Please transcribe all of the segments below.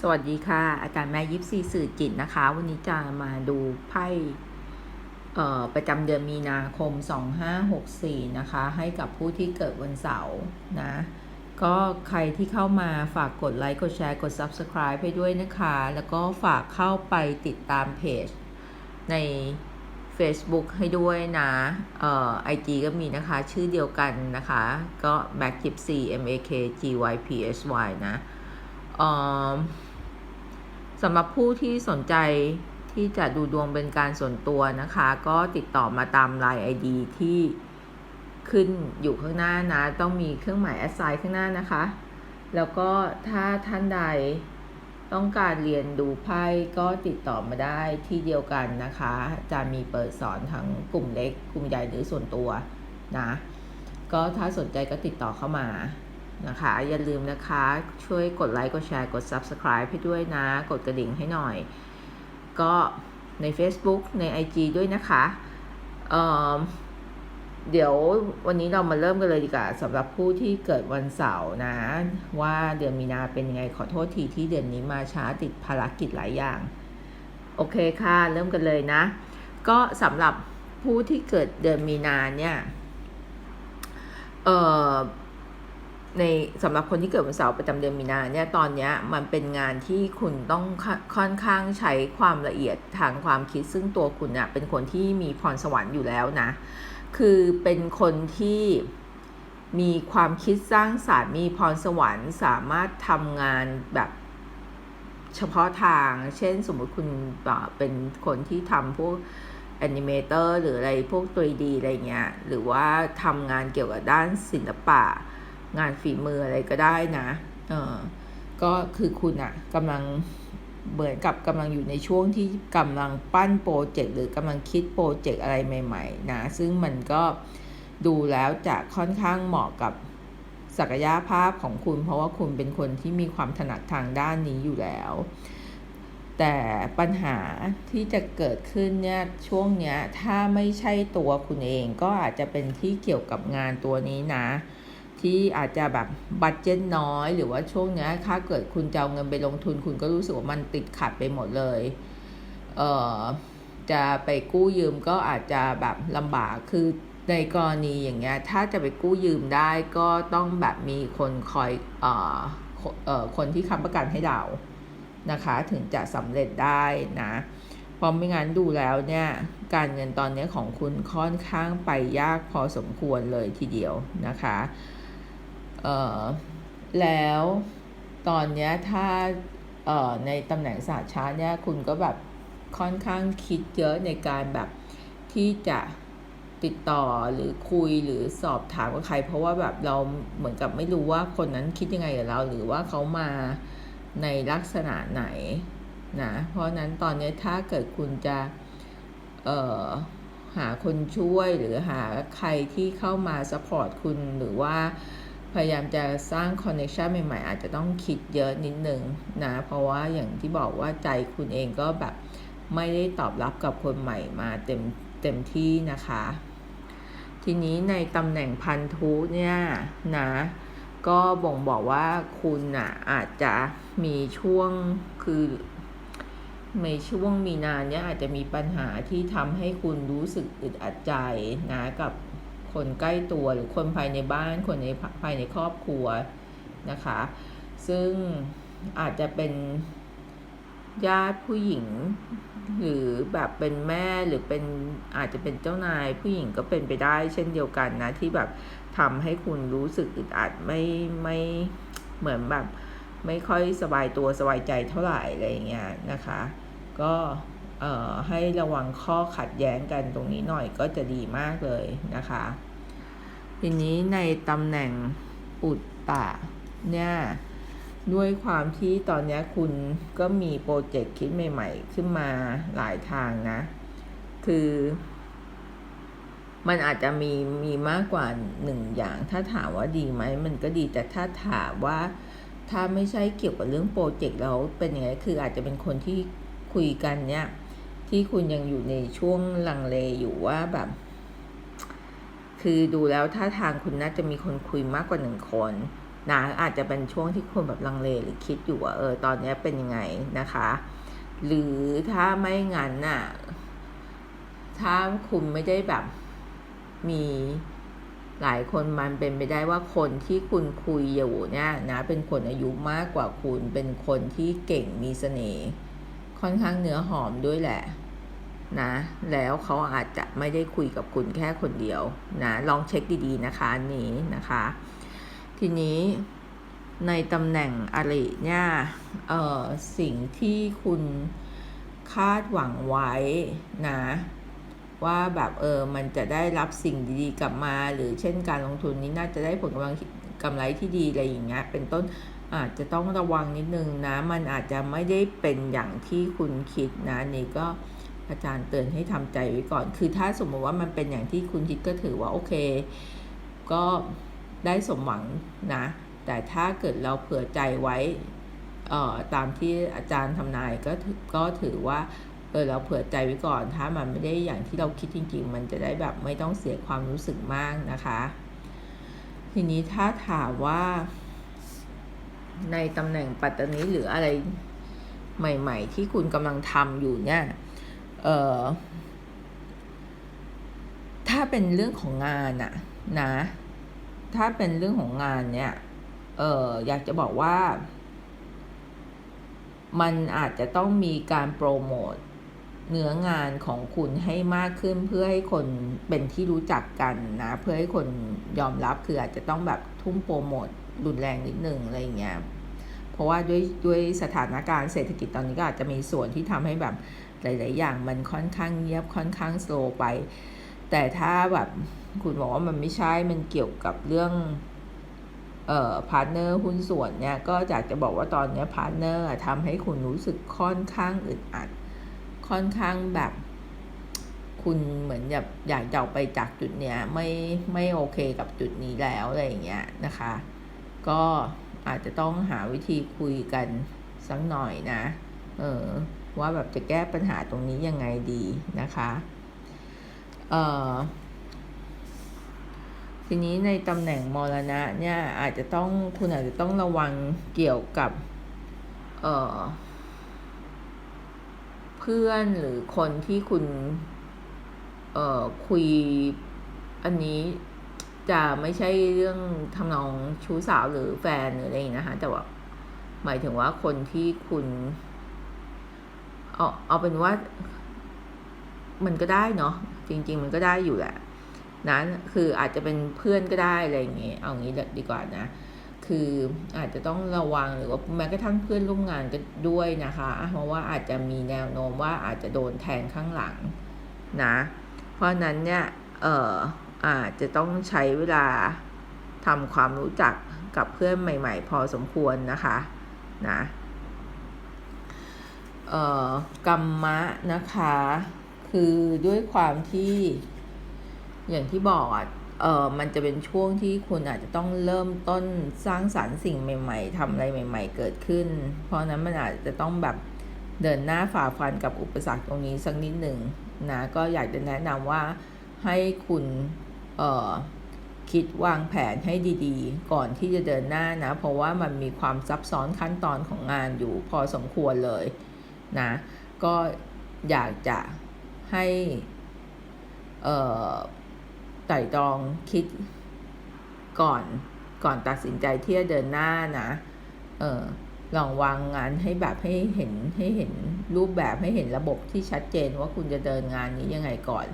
สวัสดีค่ะ อาจารย์แม่ยิปซีสื่อจิตนะคะ วันนี้จะมาดูไพ่ประจำเดือนมีนาคม 2564 นะคะ ให้กับผู้ที่เกิดวันเสาร์นะ ก็ใครที่เข้ามาฝากกดไลค์ กดแชร์ กด Subscribe ไปด้วยนะคะ แล้วก็ฝากเข้าไปติดตามเพจใน Facebook ให้ด้วยนะเอ่อ IG ก็มีนะคะ ชื่อเดียวกันนะคะ ก็ Back Gypsy M A K G Y P S Y นะเอ่อ สำหรับผู้ที่สนใจที่จะดูดวงเป็นการส่วนตัวนะคะ ก็ติดต่อมาตาม Line ID ที่ขึ้นอยู่ข้างหน้านะ ต้องมีเครื่องหมายแอดไซน์ข้างหน้านะคะ แล้วก็ถ้าท่านใดต้องการเรียนดูไพ่ก็ติดต่อมาได้ที่เดียวกันนะคะจะมีเปิดสอนทั้งกลุ่มเล็ก กลุ่มใหญ่หรือส่วนตัวนะ ก็ถ้าสนใจก็ติดต่อเข้ามา นะคะ อย่าลืมนะคะ ช่วยกดไลค์ กดแชร์ กด Subscribe ให้ด้วยนะ กดกระดิ่งให้หน่อย ก็ใน Facebook ใน IG ด้วยนะคะเเดี๋ยววันนี้เรามาเริ่มกันเลยดีกว่าสำหรับผู้ที่เกิดวันเสาร์นะ ว่าเดือนมีนาเป็นยังไงขอโทษทีที่เดือนนี้มาช้าติดภารกิจหลายอย่าง โอเคค่ะเริ่มกันเลยนะ ก็สำหรับผู้ที่เกิดเดือนมีนาเนี่ยเอ่อ ในสำหรับคนที่เกิดวันเสาร์ประจำเดือนมีนาเนี่ยตอนนี้มันเป็นงานที่คุณต้องค่อนข้างใช้ความละเอียดทางความคิดซึ่งตัวคุณเนี่ยเป็นคนที่มีพรสวรรค์อยู่แล้วนะ คือเป็นคนที่มีความคิดสร้างสารรค์มีพรสวรรค์ สามารถทำงานแบบเฉพาะทาง เช่นสมมุติคุณเป็นคนที่ทำพวกแอนิเมเตอร์หรืออะไรพวก 3D อะไรเงี้ยหรือว่าทำงานเกี่ยวกับด้านศิลปะ งานฝีมืออะไรก็ได้นะเออก็คือคุณอะกำลังเหมือนกับกำลังอยู่ในช่วงที่กำลังปั้นโปรเจกต์หรือกำลังคิดโปรเจกต์อะไรใหม่ ๆ นะ ซึ่งมันก็ดูแล้วจะค่อนข้างเหมาะกับศักยภาพของคุณ เพราะว่าคุณเป็นคนที่มีความถนัดทางด้านนี้อยู่แล้ว แต่ปัญหาที่จะเกิดขึ้นเนี่ยช่วงเนี้ยถ้าไม่ใช่ตัวคุณเองก็อาจจะเป็นที่เกี่ยวกับงานตัวนี้นะ ที่อาจจะแบบบัตเจ็ตน้อย หรือว่าช่วงนี้ถ้าเกิดคุณจะเอาเงินไปลงทุน คุณก็รู้สึกว่ามันติดขัดไปหมดเลยเอ่อจะไปกู้ยืมก็อาจจะแบบลำบากคือในกรณีอย่างเงี้ยถ้าจะไปกู้ยืมได้ก็ต้องแบบมีคนคอยเอ่อเอ่อคนที่ค้ำประกันให้เรานะคะ ถึงจะสำเร็จได้นะเพราะไม่งั้นดูแล้วเนี่ยการเงินตอนนี้ของคุณค่อนข้างไปยากพอสมควรเลยทีเดียวนะคะ เออแล้วตอนเนี้ยถ้าเออในตำแหน่งศาสตร์ชาเนี่ยคุณก็แบบค่อนข้างคิดเยอะในการแบบที่จะติดต่อหรือคุยหรือสอบถามกับใคร เพราะว่าแบบเราเหมือนกับไม่รู้ว่าคนนั้นคิดยังไงกับเรา หรือว่าเขามาในลักษณะไหนนะเพราะนั้นตอนนี้ถ้าเกิดคุณจะเอ่อหาคนช่วยหรือหาใครที่เข้ามาสปอร์ตคุณหรือว่า พยายามจะสร้างคอนเนคชันใหม่ๆ อาจจะต้องคิดเยอะนิดนึงนะ เพราะว่าอย่างที่บอกว่าใจคุณเองก็แบบไม่ได้ตอบรับกับคนใหม่มาเต็มเต็มที่นะคะ ทีนี้ในตำแหน่งพันธุเนี่ยนะ ก็บ่งบอกว่าคุณน่ะอาจจะมีช่วงคือในช่วงมีนาเนี่ยอาจจะมีปัญหาที่ทำให้คุณรู้สึกอึดอัดใจนะกับ คนใกล้ตัวหรือคนภายในบ้านคนในภายในครอบครัวนะคะ ซึ่งอาจจะเป็นญาติผู้หญิง หรือแบบเป็นแม่หรือเป็นอาจจะเป็นเจ้านายผู้หญิงก็เป็นไปได้เช่นเดียวกันนะ ที่แบบทำให้คุณรู้สึกอึดอัดไม่ไม่เหมือนแบบไม่ค่อยสบายตัวสบายใจเท่าไหร่อะไรอย่างเงี้ยนะคะ ก็เอ่อให้ระวังข้อขัดแย้งกันตรงนี้หน่อยก็จะดีมากเลยนะคะ ทีนี้ในตำแหน่งอุตตะเนี่ยด้วยความที่ตอนนี้คุณก็มีโปรเจกต์คิดใหม่ ๆ ขึ้นมาหลายทางนะ คือ มันอาจจะมีมีมากกว่าหนึ่งอย่าง ถ้าถามว่าดีไหม มันก็ดีแต่ถ้าถามว่า ถ้าไม่ใช่เกี่ยวกับเรื่องโปรเจกต์แล้วเป็นยังไงคืออาจจะเป็นคนที่คุยกันเนี่ย ที่คุณยังอยู่ในช่วงลังเลอยู่ว่าแบบ คือดูแล้วถ้าทางคุณน่าจะมีคนคุยมากกว่าหนึ่งคนนะอาจจะเป็นช่วงที่คุณแบบลังเลหรือคิดอยู่ว่าเออตอนนี้เป็นยังไงนะคะ หรือถ้าไม่งั้นน่ะถ้าคุณไม่ได้แบบมีหลายคนมันเป็นไปได้ว่าคนที่คุณคุยอยู่เนี่ยนะเป็นคนอายุมากกว่าคุณเป็นคนที่เก่งมีเสน่ห์ค่อนข้างเนื้อหอมด้วยแหละ นะแล้วเขาอาจจะไม่ได้คุยกับคุณแค่คนเดียวนะลองเช็คดีๆนะคะนี้นะคะ ทีนี้ในตำแหน่งอริเนี่ยเอ่อสิ่งที่คุณคาดหวังไว้นะว่าแบบเออมันจะได้รับสิ่งดีๆกลับมา หรือเช่นการลงทุนนี้น่าจะได้ผลกำลังกำไรที่ดีอะไรอย่างเงี้ยเป็นต้นอาจจะต้องระวังนิดนึงนะ มันอาจจะไม่ได้เป็นอย่างที่คุณคิดนะนี่ก็ อาจารย์เตือนให้ทำใจไว้ก่อน คือถ้าสมมติว่ามันเป็นอย่างที่คุณคิดก็ถือว่าโอเค ก็ได้สมหวังนะ แต่ถ้าเกิดเราเผื่อใจไว้เอ่อตามที่อาจารย์ทำนายก็ถือก็ถือว่าเออเราเผื่อใจไว้ก่อน ถ้ามันไม่ได้อย่างที่เราคิดจริง ๆ มันจะได้แบบไม่ต้องเสียความรู้สึกมากนะคะ ทีนี้ถ้าถามว่า ในตำแหน่งปัตตานีหรืออะไรใหม่ ๆ ที่คุณกำลังทำอยู่เนี่ย ถ้าเป็นเรื่องของงานอะนะ ถ้าเป็นเรื่องของงานเนี่ยเอออยากจะบอกว่า มันอาจจะต้องมีการโปรโมทเนื้องานของคุณให้มากขึ้นเพื่อให้คนเป็นที่รู้จักกันนะ เพื่อให้คนยอมรับคืออาจจะต้องแบบทุ่มโปรโมทรุนแรงนิดนึงอะไรเงี้ย เพราะว่าด้วยด้วยสถานการณ์เศรษฐกิจตอนนี้ก็อาจจะมีส่วนที่ทำให้แบบหลาย ๆ อย่างมันค่อนข้างเงียบค่อนข้างสโลไป แต่ถ้าแบบคุณบอกว่ามันไม่ใช่มันเกี่ยวกับเรื่องเอ่อพาร์ทเนอร์หุ้นส่วนเนี่ยก็อยากจะบอกว่าตอนนี้พาร์ทเนอร์ทำให้คุณรู้สึกค่อนข้างอึดอัด ค่อนข้างแบบ คุณเหมือนแบบอยากจะออกไปจากจุดเนี้ยไม่ไม่โอเคกับจุดนี้แล้วอะไรอย่างเงี้ยนะคะ ก็ อาจจะต้องหาวิธีคุยกันสักหน่อยนะ เออว่าแบบจะแก้ปัญหาตรงนี้ยังไงดีนะคะ เอ่อทีนี้ในตำแหน่งมรณะเนี่ยอาจจะต้องคุณอาจจะต้องระวังเกี่ยวกับ เออเพื่อนหรือคนที่คุณ เอ่อคุยอันนี้ จะไม่ใช่เรื่องทำนองชู้สาวหรือแฟนหรืออะไรนะคะแต่ว่าหมายถึงว่าคนที่คุณเอาเอาเป็นว่า มันก็ได้เนาะจริง ๆ มันก็ได้อยู่แหละนะคืออาจจะเป็นเพื่อนก็ได้อะไรอย่างเงี้ยเอางี้ดีกว่านะ คืออาจจะต้องระวังหรือว่าแม้กระทั่งเพื่อนร่วมงานก็ด้วยนะคะเพราะว่าอาจจะมีแนวโน้มว่าอาจจะโดนแทงข้างหลังนะ เพราะนั้นเนี่ย เออ อาจจะต้องใช้เวลาทำความรู้จักกับเพื่อนใหม่ ๆ พอสมควรนะคะนะเอ่อกรรมะนะคะ คือด้วยความที่อย่างที่บอกอะเออมันจะเป็นช่วงที่คุณอาจจะต้องเริ่มต้นสร้างสารรค์สิ่งใหม่ๆทำอะไรใหม่ ๆ เกิดขึ้น เพราะนั้นมันอาจจะต้องแบบเดินหน้าฝ่าฟันกับอุปสรรคตรงนี้สักนิดหนึ่งนะ ก็อยากจะแนะนำว่าให้คุณ คิดวางแผนให้ดีๆ ก่อนที่จะเดินหน้านะ เพราะว่ามันมีความซับซ้อนขั้นตอนของงานอยู่พอสมควรเลยนะ ก็อยากจะให้เไต่ตรองคิดก่อนก่อนตัดสินใจที่จะเดินหน้านะเออลองวางงานให้แบบให้เห็นให้เห็นรูปแบบให้เห็นระบบที่ชัดเจนว่าคุณจะเดินงานนี้ยังไงก่อน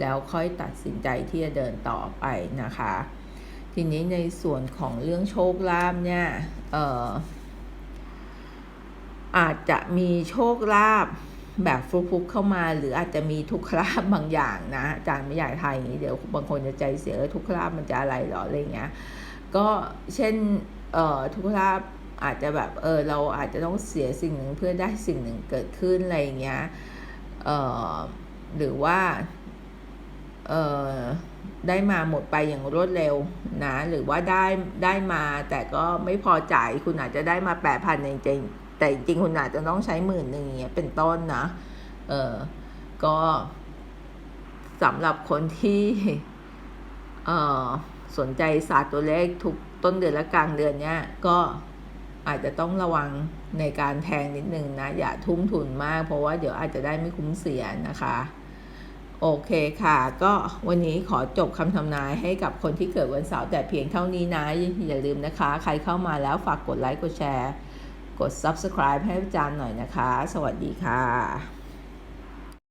แล้วค่อยตัดสินใจที่จะเดินต่อไปนะคะ ทีนี้ในส่วนของเรื่องโชคลาภเนี่ยเอออาจจะมีโชคลาภแบบฟุกๆเข้ามา หรืออาจจะมีทุกขลาบบางอย่างนะอาจารย์ไม่อยากทายอย่างนี้เดี๋ยวบางคนจะใจเสียทุกขลาบมันจะอะไรหรออะไรเงี้ยก็เช่นเอ่อทุกขลาบอาจจะแบบเออเราอาจจะต้องเสียสิ่งหนึ่งเพื่อได้สิ่งหนึ่งเกิดขึ้นอะไรเงี้ยเอ่อหรือว่า ได้มาหมดไปอย่างรวดเร็วนะหรือว่าได้ได้มาแต่ก็ไม่พอจ่ายคุณอาจจะได้มาแปดพันจริงแต่จริงคุณอาจจะต้องใช้หมื่นหนึ่งอย่างเงี้ยเป็นต้นนะเออก็สำหรับคนที่เออสนใจศาสตร์ตัวเลขทุกต้นเดือนและกลางเดือนเนี้ยก็อาจจะต้องระวังในการแทงนิดนึงนะ อย่าทุ่มทุนมาก เพราะว่าเดี๋ยวอาจจะได้ไม่คุ้มเสียนะคะ โอเคค่ะ ก็วันนี้ขอจบคำทำนายให้กับคนที่เกิดวันเสาร์แต่เพียงเท่านี้นะ อย่าลืมนะคะ ใครเข้ามาแล้วฝากกดไลค์กดแชร์ กด subscribe ให้อาจารย์หน่อยนะคะ สวัสดีค่ะ